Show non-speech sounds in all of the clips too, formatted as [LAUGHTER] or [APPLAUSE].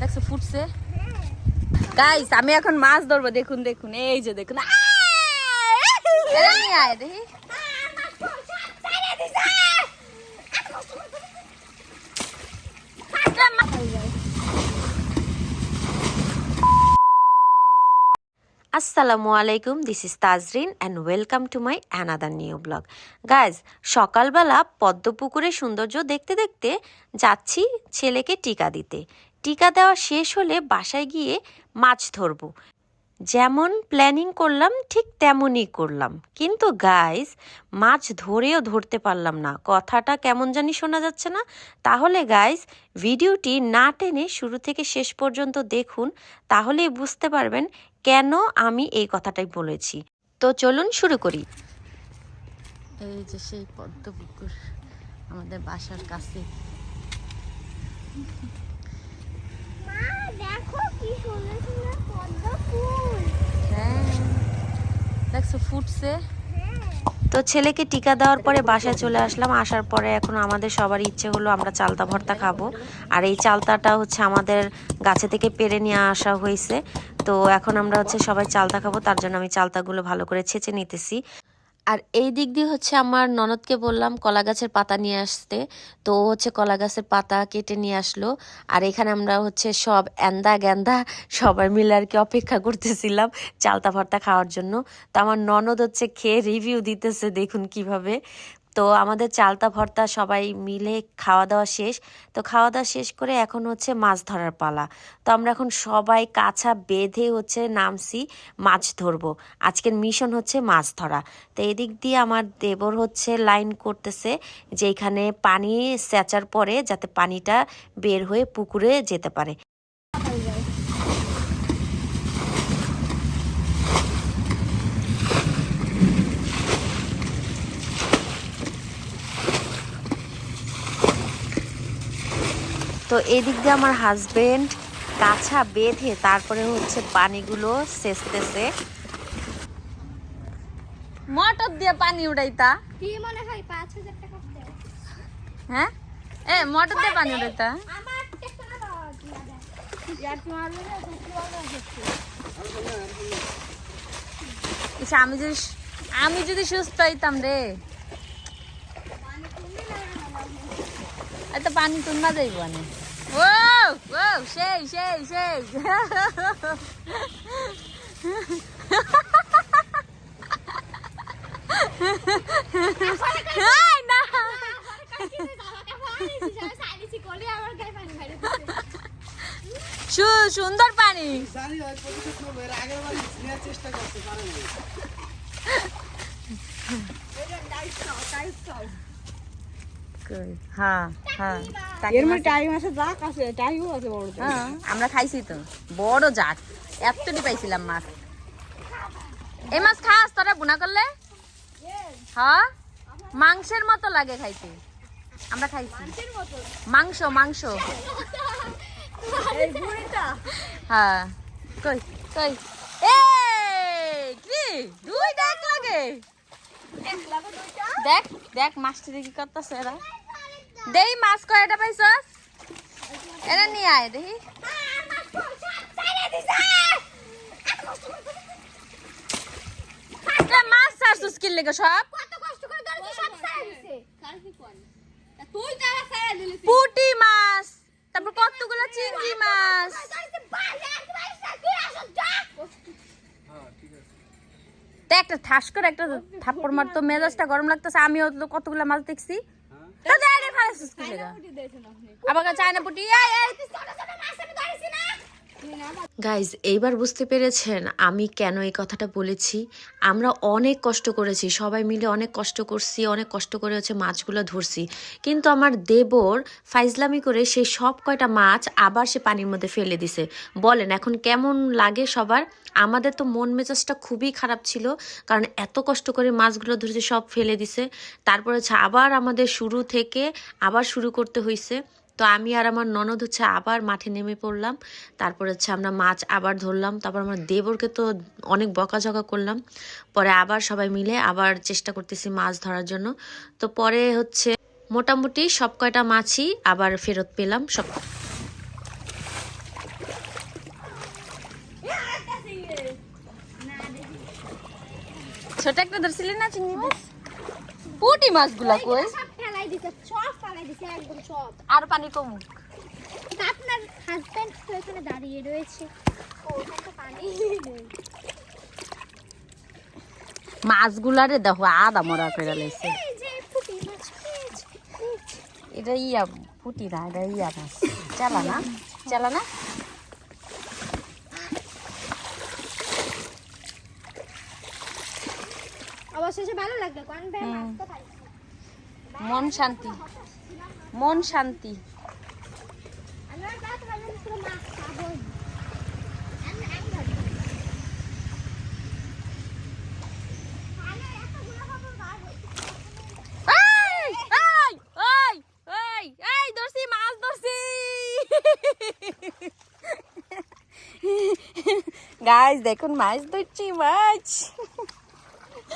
দেখছ ফুটছে? হ্যাঁ। গাইস আমি এখন মাছ ধরবো দেখুন দেখুন এই যে দেখুন [LAUGHS] দেখি আমার ফুল সব ছেড়ে দিছে আসসালামু আলাইকুম this is Tajrin and welcome to my another new blog guys সকালবেলা পদ্মপুকুরের সৌন্দর্য দেখতে দেখতে যাচ্ছি ছেলেকে টিকা দিতে। টিকা দেওয়া শেষ হলে বাসায় গিয়ে মাছ ধরবো। যেমন প্ল্যানিং করলাম, ঠিক তেমনই করলাম। কিন্তু গাইজ মাছ ধরেও ধরতে পারলাম না। কথাটা কেমন জানি শোনা যাচ্ছে না। তাহলে গাইজ ভিডিওটি না টেনে শুরু থেকে শেষ পর্যন্ত দেখুন, তাহলেই বুঝতে পারবেন কেন আমি এই কথাটাই বলেছি? তো চলুন শুরু করি। এই যে সেই পদ্ম পুকুর আমাদের বাসার কাছে। দেখো কি সুন্দর সুন্দর পদ্ম ফুল হ্যাঁ। দেখছ ফুটছে? তো ছেলেকে টিকা দেওয়ার পরে বাসায় চলে আসলাম। আসার পরে এখন আমাদের সবার ইচ্ছে হলো আমরা চালতা ভর্তা খাব। আর এই চালতাটা হচ্ছে আমাদের গাছে থেকে পেরে নিয়ে আসা হয়েছে। তো এখন আমরা হচ্ছে সবাই চালতা খাব, তার জন্য আমি চালতাগুলো ভালো করে ছেঁচে নিতেছি। আর এই দিক দিয়ে হচ্ছে আমার ননদকে বললাম কলা গাছের পাতা নিয়ে আসতে। তো হচ্ছে কলা গাছের পাতা কেটে নিয়ে আসলো। আর এখানে আমরা হচ্ছে সব এন্দা গ্যান্দা সবাই মিলে আর কি অপেক্ষা করতেছিলাম চালতা ভর্তা খাওয়ার জন্য। তো আমার ননদ হচ্ছে খেয়ে রিভিউ দিতেছে দেখুন কীভাবে। তো আমাদের চালতা, ভর্তা সবাই মিলে খাওয়া দাওয়া শেষ। তো খাওয়া দাওয়া শেষ করে এখন হচ্ছে মাছ ধরার পালা। তো আমরা এখন সবাই কাছা বেঁধে হচ্ছে নামছি, মাছ ধরবো। আজকের মিশন হচ্ছে মাছ ধরা। তো এদিক দিয়ে আমার দেবর হচ্ছে লাইন করতেছে যে এখানে পানি সেচার পরে যাতে পানিটা বের হয়ে পুকুরে যেতে পারে। তো এদিক দিয়ে আমার হাজবেন্ড কাছা বেঁধে তারপরে হচ্ছে পানিগুলো সেচতেছে। মটর দিয়ে পানি উড়াইতা? কি মনে হয় পাঁচ হাজার টাকা দেয়? হ্যাঁ? এ মটর দিয়ে পানি উড়াইতা? আমার টেকটা না দাও, দেয়। ইস, আমি যদি আমি যদি সুস্থ হইতাম রে। এত পানি তুলনা যাইব না ও ও সেই সেই সেই সুন্দর পানি। চেষ্টা করতে হ্যাঁ হ্যাঁ। এর মধ্যে আছে আছে বড় হ্যাঁ আমরা খাইছি তো। বড় জাত। এতটি পাইছিলাম মাছ। এই মাছ খাস তোরা বুনা করলে? হ্যাঁ? মাংসের মতো লাগে খাইতে। আমরা খাইছি। মাংস মাংস। হ্যাঁ। কই কই? এই কি? দুই ডাক লাগে। দেখ দেখ মাছটি দেখি করতেছে এরা। দেই মাছ কয়টা পাইছস? এরা নিয়ে আয় দেখি। মাছ ছাড়ছিস কি লেগে সব? পুটি মাছ তারপর কতগুলো চিংড়ি মাছ? একটা ঠাস করে একটা থাপ্পড় মারতো মেজাজটা গরম লাগতেছে আমিও কতগুলো মাছ দেখছি। ফালাইছিস কি লেগে আবার চায়না পুটি। এই, এই, ছোট ছোট মাছ আমি ধরেছি না গাইজ এইবার বুঝতে পেরেছেন আমি কেন এই কথাটা বলেছি? আমরা অনেক কষ্ট করেছি, সবাই মিলে অনেক কষ্ট করছি, অনেক কষ্ট করে হচ্ছে মাছগুলো ধরছি। কিন্তু আমার দেবর ফাইজলামি করে সেই সব কয়টা মাছ আবার সে পানির মধ্যে ফেলে দিছে। বলেন, এখন কেমন লাগে সবার? আমাদের তো মন মেজাজটা খুবই খারাপ ছিল, কারণ এত কষ্ট করে মাছগুলো ধরেছে, সব ফেলে দিছে। তারপর হচ্ছে আবার আমাদের শুরু থেকে আবার শুরু করতে হয়েছে তো আমি আর আমার ননদ হচ্ছে আবার মাঠে নেমে পড়লাম। তারপর হচ্ছে আমরা মাছ আবার ধরলাম, তারপর আমরা দেবরকে তো অনেক বকাঝকা করলাম। পরে আবার সবাই মিলে আবার চেষ্টা করতেছি মাছ ধরার জন্য। তো পরে হচ্ছে মোটামুটি সব কয়টা মাছই আবার ফেরত পেলাম, সব ছোট একটা ধরছিলি না চিংড়ি মাছ? পুটি মাছগুলা কই? দিছে সব ফেলাই দিছে একদম সব আর পানি কমুক। আপনার হাজবেন্ড তো এখানে দাঁড়িয়ে রয়েছে। ও তো পানি মাছগুলারে দেখো আদা মরা করে পেয়েছি। এটা ইয়া পুটি না এটা ইয়া মাছ। চালা না? চালা না? অবশেষে ভালো লাগল কারণ মাছ তো পাইছি মন শান্তি। মন শান্তি। আমরা রাত ভালো পুরো মাছ খাব আমি আমি ধরবো তাহলে এতগুলো খাব বার এই এই এই এই এই ধরছি মাছ ধরছি গাইস দেখুন মাছ ধরছি মাছ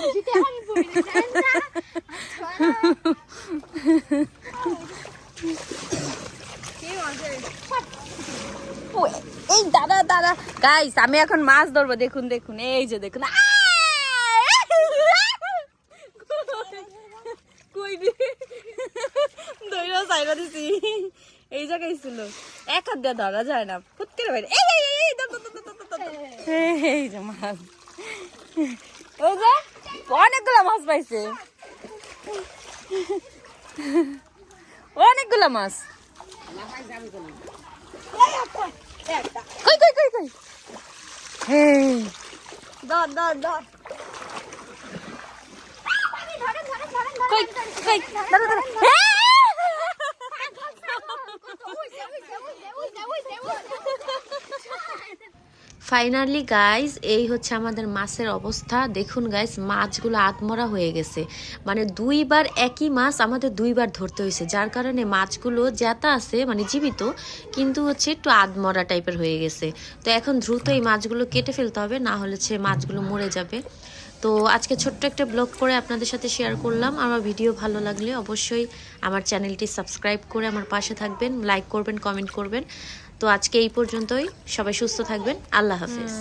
দিতে আমি পড়ি জানেন না ও, এই দাদা দাদা গাইস আমি এখন মাছ ধরবো দেখুন দেখুন এই যে দেখুন। আয়! কই দি ধইরা সাইরা দিছি। এই জায়গায় ছিল। এক হাত দিয়ে ধরা যায় না। ফুট করে বাইরে এই এই এই, এই। এই যে মাছ। ওই যে অনেকগুলা মাছ পাইছে। অনেকগুলা মাছ। কই কই কই কই? এই ধর ধর ধর কই কই? দাদা দাদা ফাইনালি গাইস এই হচ্ছে আমাদের মাছের অবস্থা। দেখুন গাইস মাছগুলো আত্মরা হয়ে গেছে। মানে দুইবার একই মাছ আমাদের দুইবার ধরতে হয়েছে। যার কারণে মাছগুলো জ্যাতা আছে মানে জীবিত, কিন্তু হচ্ছে একটু আদমরা টাইপের হয়ে গেছে। তো এখন দ্রুত এই মাছগুলো কেটে ফেলতে হবে, না হলে হচ্ছে মাছগুলো মরে যাবে। তো আজকে ছোট্ট একটা ব্লগ করে আপনাদের সাথে শেয়ার করলাম। আমার ভিডিও ভালো লাগলে অবশ্যই আমার চ্যানেলটি সাবস্ক্রাইব করে আমার পাশে থাকবেন লাইক করবেন কমেন্ট করবেন। তো আজকে এই পর্যন্তই। সবাই সুস্থ থাকবেন। আল্লাহ হাফেজ।